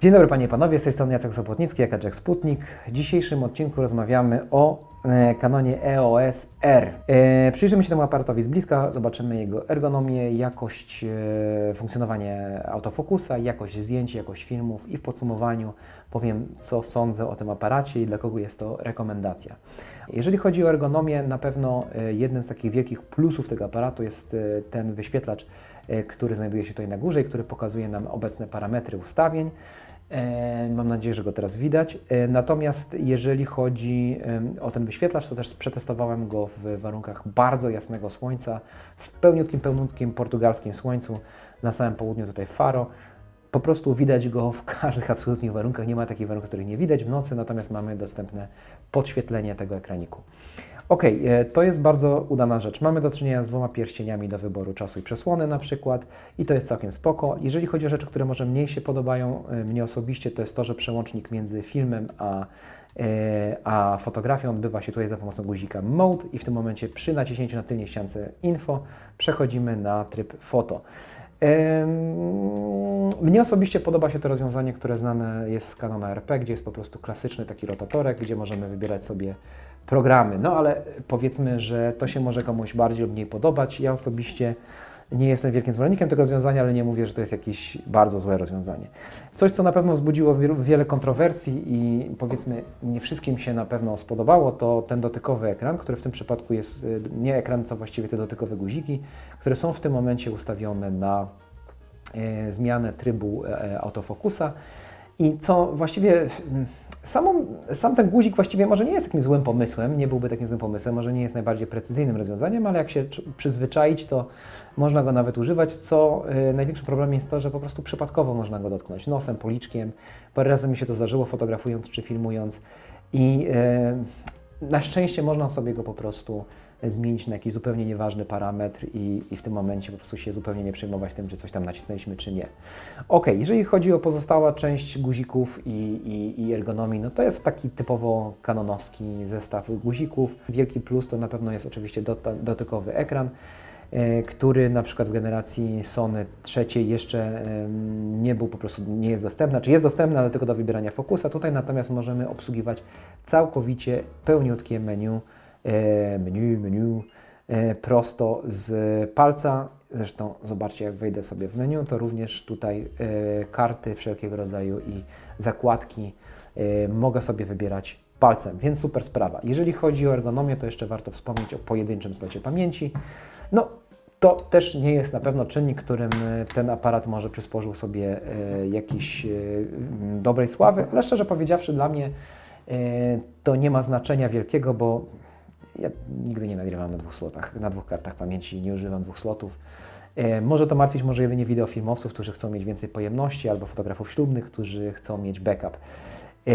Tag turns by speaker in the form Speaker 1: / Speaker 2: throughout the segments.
Speaker 1: Dzień dobry Panie i Panowie, z tej strony Jacek Sopotnicki, jaka Jack Sputnik. W dzisiejszym odcinku rozmawiamy o e, kanonie EOS R. E, przyjrzymy się temu aparatowi z bliska, zobaczymy jego ergonomię, jakość e, funkcjonowanie autofokusa, jakość zdjęć, jakość filmów i w podsumowaniu powiem, co sądzę o tym aparacie i dla kogo jest to rekomendacja. Jeżeli chodzi o ergonomię, na pewno e, jednym z takich wielkich plusów tego aparatu jest ten wyświetlacz, który znajduje się tutaj na górze i który pokazuje nam obecne parametry ustawień. E, Mam nadzieję, że go teraz widać. E, Natomiast jeżeli chodzi o ten wyświetlacz, to też przetestowałem go w warunkach bardzo jasnego słońca, w pełniutkim, pełniutkim portugalskim słońcu na samym południu tutaj Faro. Po prostu widać go w każdych absolutnych warunkach. Nie ma takich warunków, których nie widać w nocy, natomiast mamy dostępne podświetlenie tego ekraniku. Ok, to jest bardzo udana rzecz. Mamy do czynienia z dwoma pierścieniami do wyboru czasu i przesłony na przykład i to jest całkiem spoko. Jeżeli chodzi o rzeczy, które może mniej się podobają e, mnie osobiście, to jest to, że przełącznik między filmem a, e, a fotografią odbywa się tutaj za pomocą guzika Mode i w tym momencie przy naciśnięciu na tylnej ściance Info przechodzimy na tryb foto. Mnie osobiście podoba się to rozwiązanie, które znane jest z Canona RP, gdzie jest po prostu klasyczny taki rotatorek, gdzie możemy wybierać sobie programy. No ale powiedzmy, że to się może komuś bardziej lub mniej podobać. Ja osobiście nie jestem wielkim zwolennikiem tego rozwiązania, ale nie mówię, że to jest jakieś bardzo złe rozwiązanie. Coś, co na pewno wzbudziło wiele kontrowersji i powiedzmy nie wszystkim się na pewno spodobało, to ten dotykowy ekran, który w tym przypadku jest y, nie ekran, co właściwie te dotykowe guziki, które są w tym momencie ustawione na e, zmianę trybu e, autofokusa. I co właściwie mm, samą, sam ten guzik właściwie może nie jest takim złym pomysłem, nie byłby takim złym pomysłem, może nie jest najbardziej precyzyjnym rozwiązaniem, ale jak się przyzwyczaić, to można go nawet używać, co y, największym problemem jest to, że po prostu przypadkowo można go dotknąć nosem, policzkiem. Parę razy mi się to zdarzyło fotografując czy filmując i y, na szczęście można sobie go po prostu zmienić na jakiś zupełnie nieważny parametr i, i w tym momencie po prostu się zupełnie nie przejmować tym, czy coś tam nacisnęliśmy, czy nie. Ok, jeżeli chodzi o pozostała część guzików i, i, i ergonomii, no to jest taki typowo kanonowski zestaw guzików. Wielki plus to na pewno jest oczywiście dotykowy ekran, e, który na przykład w generacji Sony trzeciej jeszcze nie był po prostu, nie jest dostępny, czy jest dostępny, ale tylko do wybierania fokusa. Tutaj natomiast możemy obsługiwać całkowicie pełniutkie menu, menu, menu e, prosto z palca. Zresztą zobaczcie, jak wejdę sobie w menu, to również tutaj e, karty wszelkiego rodzaju i zakładki e, mogę sobie wybierać palcem, więc super sprawa. Jeżeli chodzi o ergonomię, to jeszcze warto wspomnieć o pojedynczym slocie pamięci. No, to też nie jest na pewno czynnik, którym e, ten aparat może przysporzył sobie e, jakiejś e, dobrej sławy, ale szczerze powiedziawszy, dla mnie e, to nie ma znaczenia wielkiego, bo ja nigdy nie nagrywam na dwóch slotach, na dwóch kartach pamięci, nie używam dwóch slotów. E, Może to martwić może jedynie wideofilmowców, którzy chcą mieć więcej pojemności, albo fotografów ślubnych, którzy chcą mieć backup. E,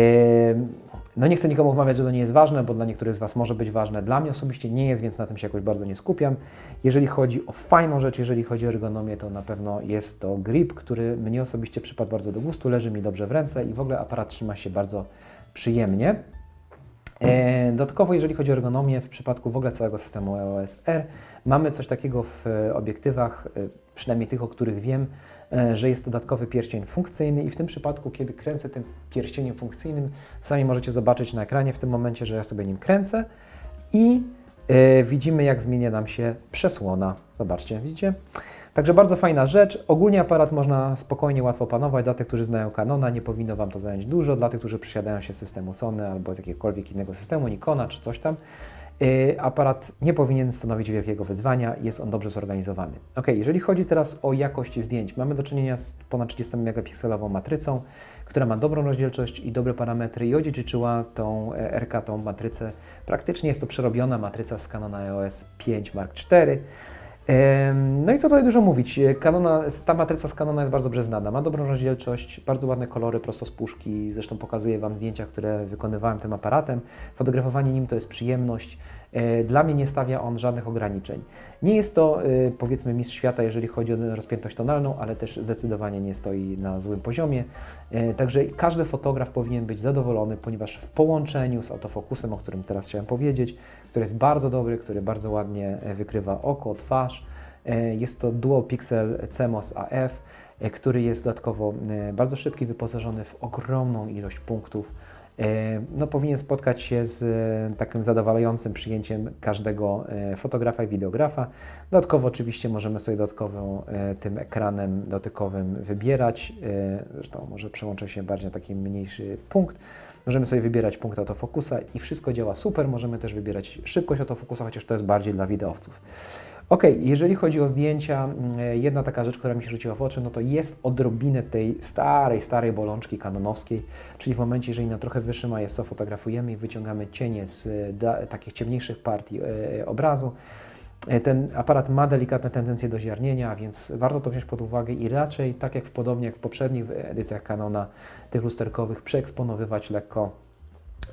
Speaker 1: No nie chcę nikomu wmawiać, że to nie jest ważne, bo dla niektórych z Was może być ważne. Dla mnie osobiście nie jest, więc na tym się jakoś bardzo nie skupiam. Jeżeli chodzi o fajną rzecz, jeżeli chodzi o ergonomię, to na pewno jest to grip, który mnie osobiście przypadł bardzo do gustu, leży mi dobrze w ręce i w ogóle aparat trzyma się bardzo przyjemnie. E, Dodatkowo, jeżeli chodzi o ergonomię, w przypadku w ogóle całego systemu EOS R, mamy coś takiego w e, obiektywach, e, przynajmniej tych, o których wiem, że jest dodatkowy pierścień funkcyjny i w tym przypadku, kiedy kręcę tym pierścieniem funkcyjnym, sami możecie zobaczyć na ekranie w tym momencie, że ja sobie nim kręcę i widzimy, jak zmienia nam się przesłona. Zobaczcie, widzicie? Także bardzo fajna rzecz. Ogólnie aparat można spokojnie, łatwo panować. Dla tych, którzy znają Canona, nie powinno Wam to zająć dużo. Dla tych, którzy przesiadają się z systemu Sony albo z jakiegokolwiek innego systemu, Nikona czy coś tam, yy, aparat nie powinien stanowić wielkiego wyzwania. Jest on dobrze zorganizowany. Ok, jeżeli chodzi teraz o jakość zdjęć, mamy do czynienia z ponad 30 megapikselową matrycą, która ma dobrą rozdzielczość i dobre parametry i odziedziczyła tą e, RK, tą matrycę. Praktycznie jest to przerobiona matryca z Canona EOS 5 Mark IV. No i co tutaj dużo mówić? E, ta matryca z Canona jest bardzo dobrze znana. Ma dobrą rozdzielczość, bardzo ładne kolory prosto z puszki. Zresztą pokazuję Wam zdjęcia, które wykonywałem tym aparatem. Fotografowanie nim to jest przyjemność. E, Dla mnie nie stawia on żadnych ograniczeń. Nie jest to e, powiedzmy mistrz świata, jeżeli chodzi o rozpiętość tonalną, ale też zdecydowanie nie stoi na złym poziomie. E, Także każdy fotograf powinien być zadowolony, ponieważ w połączeniu z autofokusem, o którym teraz chciałem powiedzieć, który jest bardzo dobry, który bardzo ładnie wykrywa oko, twarz, jest to Dual Pixel CMOS AF. który jest dodatkowo bardzo szybki, wyposażony w ogromną ilość punktów. E, No, powinien spotkać się z e, takim zadowalającym przyjęciem każdego e, fotografa i wideografa. Dodatkowo oczywiście możemy sobie dodatkowo tym ekranem dotykowym wybierać, zresztą może przełączę się bardziej na taki mniejszy punkt. Możemy sobie wybierać punkt autofokusa i wszystko działa super. Możemy też wybierać szybkość autofokusa, chociaż to jest bardziej dla wideowców. Ok, jeżeli chodzi o zdjęcia, mm, jedna taka rzecz, która mi się rzuciła w oczy, no to jest odrobinę tej starej, starej bolączki kanonowskiej, czyli w momencie, jeżeli na trochę wyższym ISO fotografujemy i wyciągamy cienie z e, takich ciemniejszych partii e, obrazu, e, ten aparat ma delikatne tendencje do ziarnienia, więc warto to wziąć pod uwagę i raczej, tak jak w podobnie jak w poprzednich edycjach Canona, tych lusterkowych, przeeksponowywać lekko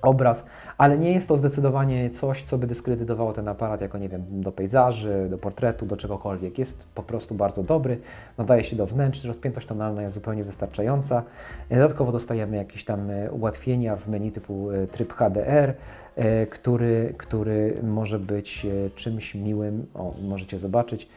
Speaker 1: obraz, ale nie jest to zdecydowanie coś, co by dyskredytowało ten aparat jako, nie wiem, do pejzaży, do portretu, do czegokolwiek. Jest po prostu bardzo dobry, nadaje się do wnętrz, rozpiętość tonalna jest zupełnie wystarczająca. Dodatkowo dostajemy jakieś tam e, ułatwienia w menu typu e, tryb HDR, e, który, który może być czymś miłym, o, możecie zobaczyć,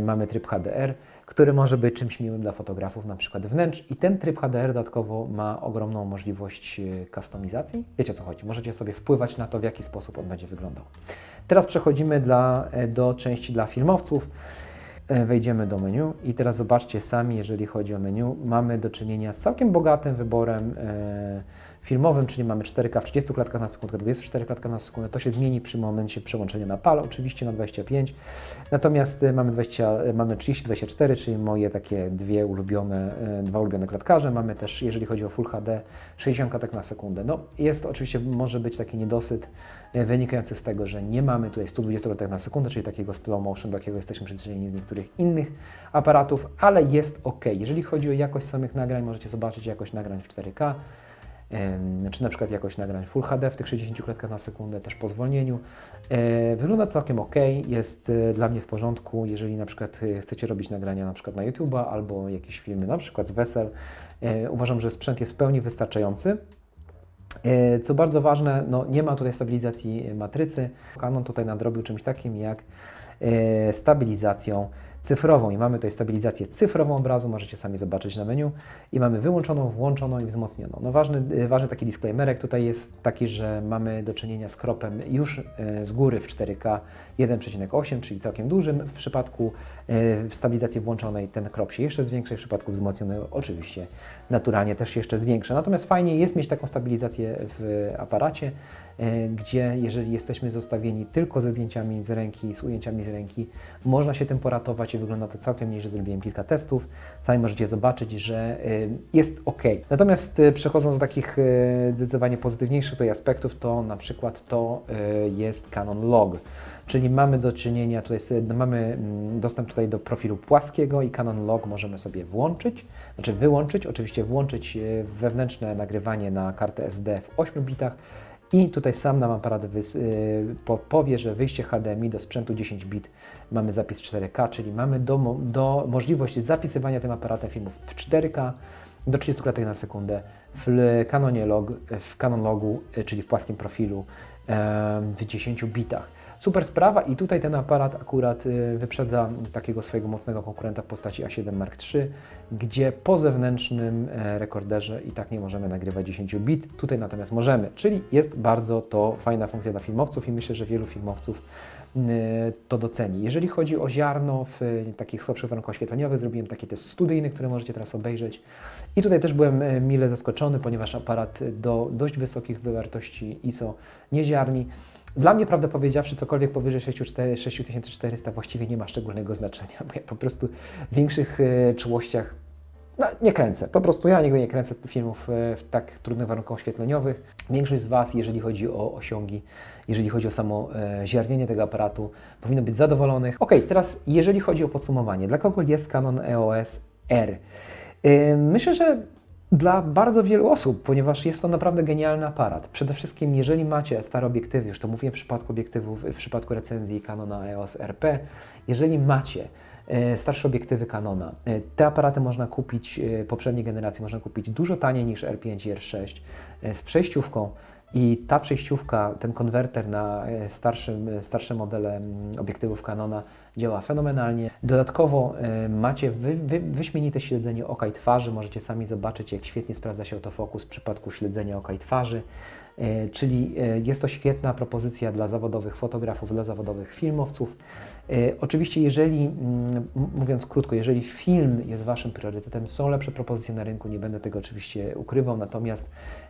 Speaker 1: mamy tryb HDR, który może być czymś miłym dla fotografów, na przykład wnętrz. I ten tryb HDR dodatkowo ma ogromną możliwość e, kustomizacji. Wiecie o co chodzi? Możecie sobie wpływać na to, w jaki sposób on będzie wyglądał. Teraz przechodzimy dla, e, do części dla filmowców. E, Wejdziemy do menu i teraz zobaczcie sami, jeżeli chodzi o menu, mamy do czynienia z całkiem bogatym wyborem e, filmowym, czyli mamy 4K w 30 klatkach na sekundę, 24 klatkach na sekundę. To się zmieni przy momencie przełączenia na PAL, oczywiście na 25. Natomiast e, mamy, 20, e, mamy 30-24, czyli moje takie dwie ulubione, e, dwa ulubione klatkarze. Mamy też, jeżeli chodzi o Full HD, 60 klatek na sekundę. No, jest oczywiście, może być taki niedosyt wynikający z tego, że nie mamy tutaj 120 klatek na sekundę, czyli takiego slow motion, do jakiego jesteśmy przyzwyczajeni z niektórych innych aparatów, ale jest ok. Jeżeli chodzi o jakość samych nagrań, możecie zobaczyć jakość nagrań w 4K, em, czy na przykład jakość nagrań Full HD w tych 60 klatkach na sekundę, też po zwolnieniu. E, Wygląda całkiem ok, jest e, dla mnie w porządku, jeżeli na przykład e, chcecie robić nagrania na przykład na YouTube'a albo jakieś filmy na przykład z wesel. Uważam, że sprzęt jest w pełni wystarczający. Co bardzo ważne, no nie ma tutaj stabilizacji matrycy. Canon tutaj nadrobił czymś takim jak stabilizacją cyfrową i mamy tutaj stabilizację cyfrową obrazu, możecie sami zobaczyć na menu i mamy wyłączoną, włączoną i wzmocnioną. No ważny, e, ważny taki disclaimerek tutaj jest taki, że mamy do czynienia z kropem już e, z góry w 4K 1,8, czyli całkiem dużym. W przypadku e, stabilizacji włączonej ten krop się jeszcze zwiększa, w przypadku wzmocnionej oczywiście naturalnie też się jeszcze zwiększa. Natomiast fajnie jest mieć taką stabilizację w aparacie, gdzie jeżeli jesteśmy zostawieni tylko ze zdjęciami z ręki, z ujęciami z ręki, można się tym poratować i wygląda to całkiem nieźle. Zrobiłem kilka testów, sami możecie zobaczyć, że e, jest ok. Natomiast e, przechodząc do takich e, zdecydowanie pozytywniejszych tutaj aspektów, to na przykład to e, jest Canon Log. Czyli mamy do czynienia, tutaj sobie, mamy mm, dostęp tutaj do profilu płaskiego i Canon Log możemy sobie włączyć, znaczy wyłączyć, oczywiście włączyć e, wewnętrzne nagrywanie na kartę SD w 8 bitach i tutaj sam nam aparat y, po, powie, że wyjście HDMI do sprzętu 10 bit mamy zapis 4K, czyli mamy do, do możliwość zapisywania tym aparatem filmów w 4K do 30 klatek na sekundę w Canonie Log, w Canon Logu, y, czyli w płaskim profilu w 10 bitach. Super sprawa i tutaj ten aparat akurat y, wyprzedza takiego swojego mocnego konkurenta w postaci A7 Mark III, gdzie po zewnętrznym e, rekorderze i tak nie możemy nagrywać 10 bit, tutaj natomiast możemy, czyli jest bardzo to fajna funkcja dla filmowców i myślę, że wielu filmowców y, to doceni. Jeżeli chodzi o ziarno w y, takich słabszych warunkach oświetleniowych, zrobiłem taki test studyjny, który możecie teraz obejrzeć. I tutaj też byłem e, mile zaskoczony, ponieważ aparat do dość wysokich wartości ISO nie ziarni. Dla mnie, prawdę powiedziawszy, cokolwiek powyżej 6400 6400 właściwie nie ma szczególnego znaczenia, bo ja po prostu w większych e, czułościach no, nie kręcę. Po prostu ja nigdy nie kręcę filmów e, w tak trudnych warunkach oświetleniowych. Większość z Was, jeżeli chodzi o osiągi, jeżeli chodzi o samo e, ziarnienie tego aparatu, powinno być zadowolonych. Ok, teraz jeżeli chodzi o podsumowanie, dla kogo jest Canon EOS R? Myślę, że dla bardzo wielu osób, ponieważ jest to naprawdę genialny aparat. Przede wszystkim, jeżeli macie stare obiektywy, już to mówiłem w przypadku obiektywów, w przypadku recenzji Canona EOS RP, jeżeli macie e, starsze obiektywy Canona, e, te aparaty można kupić, e, poprzedniej generacji można kupić dużo taniej niż R5 i R6 e, z przejściówką. I ta przejściówka, ten konwerter na starszym, starsze modele mm, obiektywów Canona działa fenomenalnie. Dodatkowo e, macie wy, wy, wyśmienite śledzenie oka i twarzy, możecie sami zobaczyć, jak świetnie sprawdza się autofokus w przypadku śledzenia oka i twarzy. E, Czyli e, jest to świetna propozycja dla zawodowych fotografów, dla zawodowych filmowców. E, Oczywiście, jeżeli, mm, mówiąc krótko, jeżeli film jest Waszym priorytetem, są lepsze propozycje na rynku, nie będę tego oczywiście ukrywał, natomiast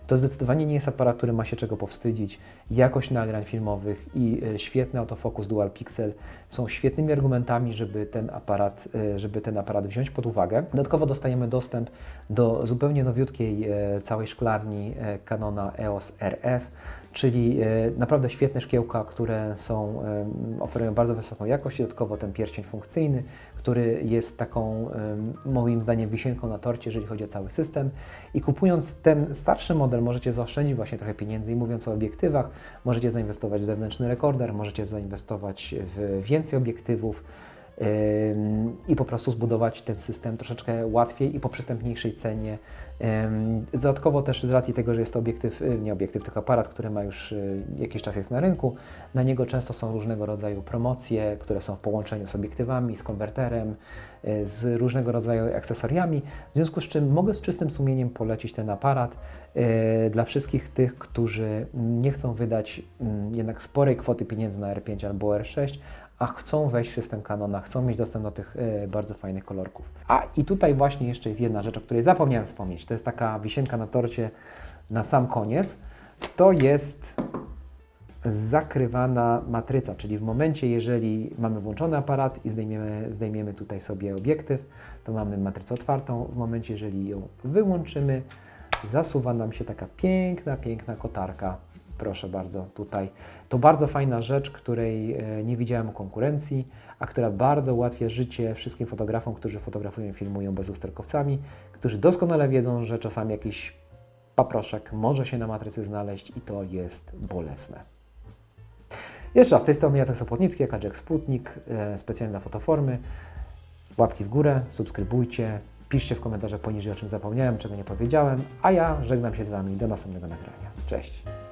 Speaker 1: to zdecydowanie nie jest aparat, który ma się czego powstydzić. Jakość nagrań filmowych i e, świetny autofokus Dual Pixel są świetnymi argumentami, żeby ten aparat, e, żeby ten aparat wziąć pod uwagę. Dodatkowo dostajemy dostęp do zupełnie nowiutkiej całej szklarni Canona EOS RF, czyli e, naprawdę świetne szkiełka, które są, em, oferują bardzo wysoką jakość. Dodatkowo ten pierścień funkcyjny, który jest taką em, moim zdaniem wisienką na torcie, jeżeli chodzi o cały system. I kupując ten starszy model, możecie zaoszczędzić właśnie trochę pieniędzy. I mówiąc o obiektywach, możecie zainwestować w zewnętrzny rekorder, możecie zainwestować w więcej obiektywów i po prostu zbudować ten system troszeczkę łatwiej i po przystępniejszej cenie. Dodatkowo też z racji tego, że jest to obiektyw, y, nie obiektyw, tylko aparat, który ma już y, jakiś czas jest na rynku, na niego często są różnego rodzaju promocje, które są w połączeniu z obiektywami, z konwerterem, y, z różnego rodzaju akcesoriami, w związku z czym mogę z czystym sumieniem polecić ten aparat dla wszystkich tych, którzy nie chcą wydać mm, jednak sporej kwoty pieniędzy na R5 albo R6, a chcą wejść w system Canona, chcą mieć dostęp do tych y, bardzo fajnych kolorków. A i tutaj właśnie jeszcze jest jedna rzecz, o której zapomniałem wspomnieć. To jest taka wisienka na torcie na sam koniec. To jest zakrywana matryca, czyli w momencie, jeżeli mamy włączony aparat i zdejmiemy, zdejmiemy tutaj sobie obiektyw, to mamy matrycę otwartą. W momencie, jeżeli ją wyłączymy, zasuwa nam się taka piękna, piękna kotarka. Proszę bardzo, tutaj. To bardzo fajna rzecz, której e, nie widziałem konkurencji, a która bardzo ułatwia życie wszystkim fotografom, którzy fotografują i filmują bezusterkowcami, którzy doskonale wiedzą, że czasami jakiś paproszek może się na matrycy znaleźć i to jest bolesne. Jeszcze raz, z tej strony Jacek Sopotnicki, Jack Sputnik, e, specjalnie dla fotoformy. Łapki w górę, subskrybujcie, piszcie w komentarzach poniżej, o czym zapomniałem, czego nie powiedziałem, a ja żegnam się z Wami do następnego nagrania. Cześć!